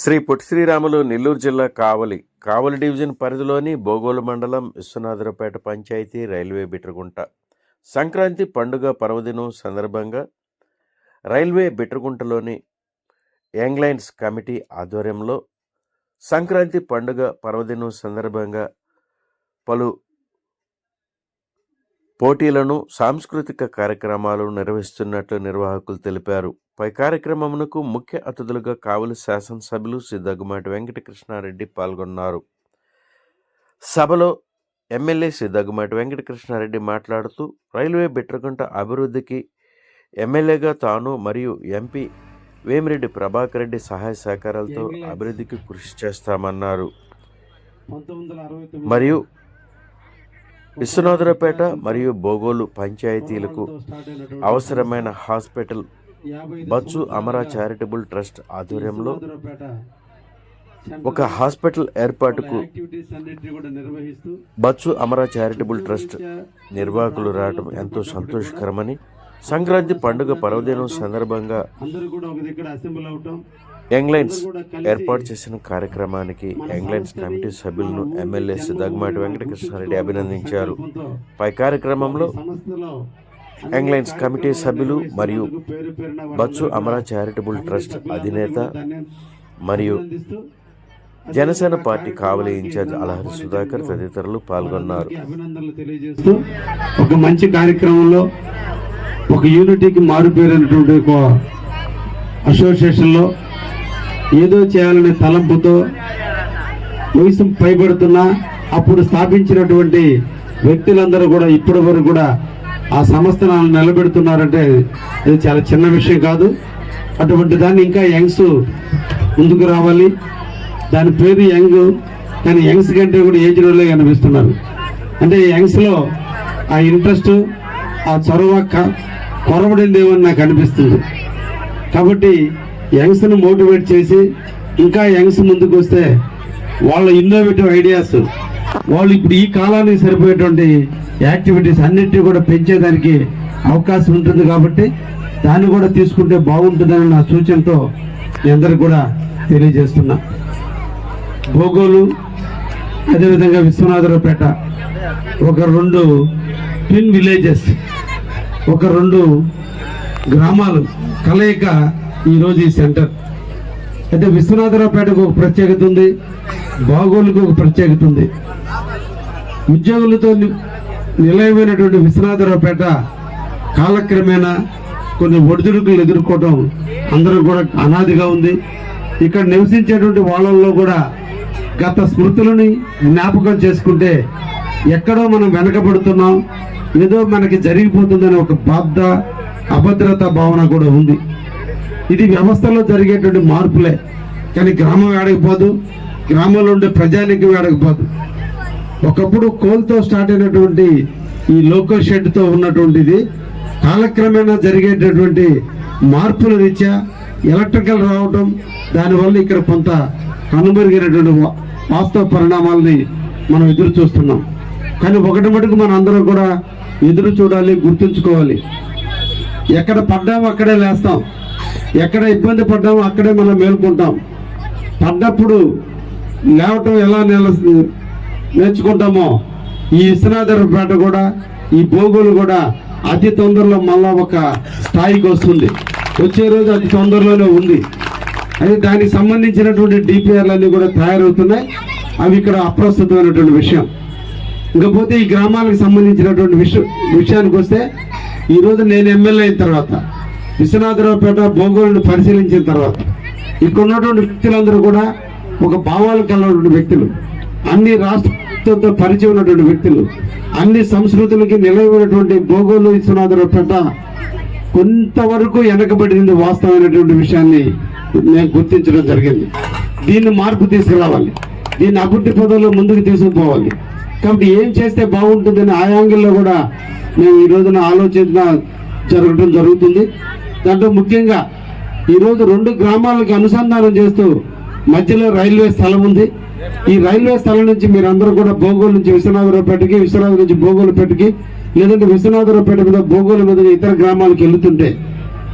శ్రీ పొట్టి శ్రీరాములు నెల్లూరు జిల్లా కావలి కావలి డివిజన్ పరిధిలోని బోగోలు మండలం విశ్వనాథరపేట పంచాయతీ రైల్వే బిట్రగుంట. సంక్రాంతి పండుగ పర్వదినం సందర్భంగా రైల్వే బిట్రగుంటలోని యంగ్లైన్స్ కమిటీ ఆధ్వర్యంలో సంక్రాంతి పండుగ పర్వదినం సందర్భంగా పలు పోటీలను సాంస్కృతిక కార్యక్రమాలు నిర్వహిస్తున్నట్లు నిర్వాహకులు తెలిపారు. పై కార్యక్రమమునకు ముఖ్య అతిథులుగా కావలి శాసనసభ్యులు శ్రీ దగ్గుమాటి వెంకటకృష్ణారెడ్డి పాల్గొన్నారు. సభలో ఎమ్మెల్యే శ్రీ దగ్గుమాటి వెంకటకృష్ణారెడ్డి మాట్లాడుతూ రైల్వే బిట్రగుంట అభివృద్ధికి ఎమ్మెల్యేగా తాను మరియు ఎంపీ వేమిరెడ్డి ప్రభాకర్ రెడ్డి సహాయ సహకారాలతో అభివృద్ధికి కృషి చేస్తామన్నారు. మరియు విశ్వనాథులపేట మరియు బోగోలు పంచాయతీలకు అవసరమైన hospital Bachu Amara charitable trust ఆధ్వర్యంలో ఒక హాస్పిటల్ ఏర్పాటుకు బచ్చు అమరా చారిటబుల్ ట్రస్ట్ నిర్వాహకులు రావడం ఎంతో సంతోషకరమని సంక్రాంతి పండుగ పర్వదినం సందర్భంగా యంగ్లైన్స్ ఏర్పాటు చేసిన కార్యక్రమానికి యంగ్లైన్స్ కమిటీ సభ్యులను ఎమ్మెల్యే దగ్గుమాటి వెంకటకృష్ణారెడ్డి అభినందించారు. పై కార్యక్రమంలో యంగ్లైన్స్ కమిటీ సభ్యులు మరియు బచ్చు అమరా చారిటబుల్ ట్రస్ట్ అధినేత మరియు జనసేన పార్టీ కావలి ఇన్ఛార్జ్ అలహరి సుధాకర్ తదితరులు పాల్గొన్నారు. ఒక మంచి కార్యక్రమంలో ఒక యూనిటీకి మారుపేరైనటువంటి ఒక అసోసియేషన్లో ఏదో చేయాలనే తలంపుతో వయసు పైబడుతున్నా అప్పుడు స్థాపించినటువంటి వ్యక్తులందరూ కూడా ఇప్పటి వరకు కూడా ఆ సంస్థను నిలబెడుతున్నారంటే ఇది చాలా చిన్న విషయం కాదు. అటువంటి దాన్ని ఇంకా యంగ్స్ ముందుకు రావాలి. దాని పేరు యంగ్ కానీ యంగ్స్ కంటే కూడా ఏజ్ రోలే కనిపిస్తున్నారు. అంటే యంగ్స్లో ఆ ఇంట్రెస్ట్ ఆ చొరవ క- కొరవడిందేమని నాకు అనిపిస్తుంది. కాబట్టి యంగ్స్ను మోటివేట్ చేసి ఇంకా యంగ్స్ ముందుకు వస్తే వాళ్ళ ఇన్నోవేటివ్ ఐడియాస్ వాళ్ళు ఇప్పుడు ఈ కాలానికి సరిపోయేటువంటి యాక్టివిటీస్ అన్నిటిని కూడా పెంచేదానికి అవకాశం ఉంటుంది కాబట్టి దాన్ని కూడా తీసుకుంటే బాగుంటుందని నా సూచనతో మీ అందరికి కూడా తెలియజేస్తున్నా. భోగోలు అదేవిధంగా విశ్వనాథరావుపేట ఒక రెండు ట్విన్ విలేజెస్ ఒక రెండు గ్రామాలు కలయిక ఈరోజు ఈ సెంటర్. అయితే విశ్వనాథరావుపేటకు ఒక ప్రత్యేకత ఉంది. బాగోలుకు ఒక ప్రత్యేకత ఉంది. ఉద్యోగులతో నిలయమైనటువంటి విశ్వనాథరావుపేట కాలక్రమేణా కొన్ని ఒడిదుడుకులు ఎదుర్కోవడం అందరూ కూడా అనాదిగా ఉంది. ఇక్కడ నివసించేటువంటి వాళ్ళల్లో కూడా గత స్మృతులని జ్ఞాపకం చేసుకుంటే ఎక్కడో మనం వెనకబడుతున్నాం. ఏదో మనకి జరిగిపోతుందనే ఒక బాధ అభద్రత భావన కూడా ఉంది. ఇది వ్యవస్థలో జరిగేటువంటి మార్పులే. కానీ గ్రామం ఆడకపోదు. గ్రామంలో ఉండే ప్రజానికి వాడకపోదు ఒకప్పుడు కోల్తో స్టార్ట్ అయినటువంటి ఈ లోకల్ షెడ్తో ఉన్నటువంటిది కాలక్రమేణా జరిగేటటువంటి మార్పుల రీత్యా ఎలక్ట్రికల్ రావటం దానివల్ల ఇక్కడ కొంత కనుమరుగైనటువంటి వా- వాస్తవ పరిణామాలని మనం ఎదురు చూస్తున్నాం. కానీ ఒకటి మటుకు మనం అందరం కూడా ఎదురు చూడాలి గుర్తుంచుకోవాలి. ఎక్కడ పడ్డామో అక్కడే లేస్తాం. ఎక్కడ ఇబ్బంది పడ్డామో అక్కడే మనం మేల్కొంటాం. పడ్డప్పుడు లేవటం ఎలా నేల నేర్చుకుంటామో ఈ విశ్వనాథరపేట కూడా ఈ భోగులు కూడా అతి తొందరలో మళ్ళా ఒక స్థాయికి వస్తుంది. వచ్చే రోజు అతి తొందరలోనే ఉంది. అయితే దానికి సంబంధించినటువంటి డిపిఆర్లన్నీ కూడా తయారవుతున్నాయి. అవి ఇక్కడ అప్రస్తుతమైనటువంటి విషయం. ఇకపోతే ఈ గ్రామాలకు సంబంధించినటువంటి విషయం విషయానికి వస్తే ఈరోజు నేను ఎమ్మెల్యే అయిన తర్వాత విశ్వనాథరావుపేట భోగోలను పరిశీలించిన తర్వాత ఇక్కడ ఉన్నటువంటి వ్యక్తులందరూ కూడా ఒక భావాలు కలవటువంటి వ్యక్తులు. అన్ని రాష్ట్రాలతో పరిచయం ఉన్నటువంటి వ్యక్తులు. అన్ని సంస్కృతులకి నిలవైనటువంటి భోగోలు విశ్వనాథరావుపేట కొంతవరకు వెనకబడింది వాస్తవమైనటువంటి విషయాన్ని నేను గుర్తించడం జరిగింది. దీన్ని మార్పు తీసుకురావాలి. దీన్ని అభివృద్ధి పదంలో ముందుకు తీసుకుపోవాలి. కాబట్టి ఏం చేస్తే బాగుంటుందని ఆ యాంగిల్లో కూడా మేము ఈ రోజున ఆలోచన జరగడం జరుగుతుంది. దాంట్లో ముఖ్యంగా ఈరోజు రెండు గ్రామాలకు అనుసంధానం చేస్తూ మధ్యలో రైల్వే స్థలం ఉంది. ఈ రైల్వే స్థలం నుంచి మీరందరూ కూడా భోగోలు నుంచి విశ్వనాథరావుపేటకి విశ్వనాథ నుంచి భోగోలుపేటకి లేదంటే విశ్వనాథరావుపేట మీద భోగోలు మీద ఇతర గ్రామాలకు వెళుతుంటే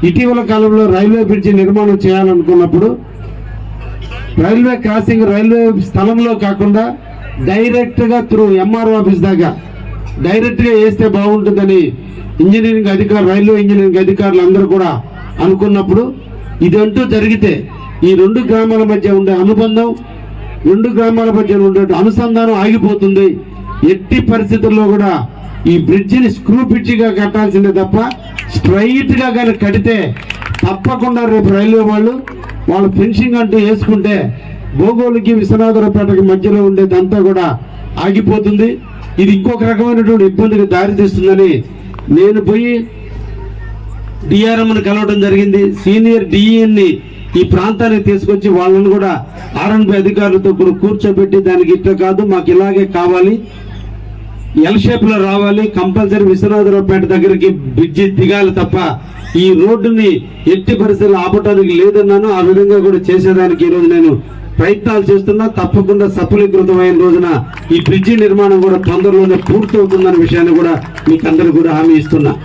ఇటీవల కాలంలో రైల్వే బ్రిడ్జి నిర్మాణం చేయాలనుకున్నప్పుడు రైల్వే క్రాసింగ్ రైల్వే స్థలంలో కాకుండా డైరెక్ట్గా త్రూ ఎంఆర్ఓ ఆఫీస్ దాకా డైరెక్ట్గా వేస్తే బాగుంటుందని ఇంజనీరింగ్ అధికారులు రైల్వే ఇంజనీరింగ్ అధికారులు అందరూ కూడా అనుకున్నప్పుడు ఇదంటూ జరిగితే ఈ రెండు గ్రామాల మధ్య ఉండే అనుబంధం రెండు గ్రామాల మధ్య ఉండే అనుసంధానం ఆగిపోతుంది. ఎట్టి పరిస్థితుల్లో కూడా ఈ బ్రిడ్జిని స్క్రూ పిచ్చిగా కట్టాల్సిందే తప్ప స్ట్రైట్గా కానీ కడితే తప్పకుండా రేపు రైల్వే వాళ్ళు వాళ్ళు ఫినిషింగ్ అంటూ వేసుకుంటే భోగోలుకి విశ్వనాథరావుపేటకి మధ్యలో ఉండేదంతా కూడా ఆగిపోతుంది. ఇది ఇంకొక రకమైనటువంటి ఇబ్బందికి దారితీస్తుందని నేను పోయి డిఆర్ఎంను కలవడం జరిగింది. సీనియర్ డిఈని ఈ ప్రాంతానికి తీసుకొచ్చి వాళ్ళని కూడా ఆర్ఎన్బి అధికారులతో కూర్చోబెట్టి దానికి ఇట్లా కాదు మాకు ఇలాగే కావాలి. ఎల్ షేప్లో రావాలి కంపల్సరీ విశ్వనాథరావుపేట దగ్గరికి బ్రిడ్జి దిగాలి తప్ప ఈ రోడ్డుని ఎట్టి పరిస్థితులు ఆపటానికి లేదన్నాను. ఆ విధంగా కూడా చేసేదానికి ఈ రోజు నేను ప్రయత్నాలు చేస్తున్నా. తప్పకుండా సఫలీకృతమైన రోజున ఈ బ్రిడ్జి నిర్మాణం కూడా తొందరలోనే పూర్తవుతుందన్న విషయాన్ని కూడా మీకు అందరికీ కూడా హామీ ఇస్తున్నా.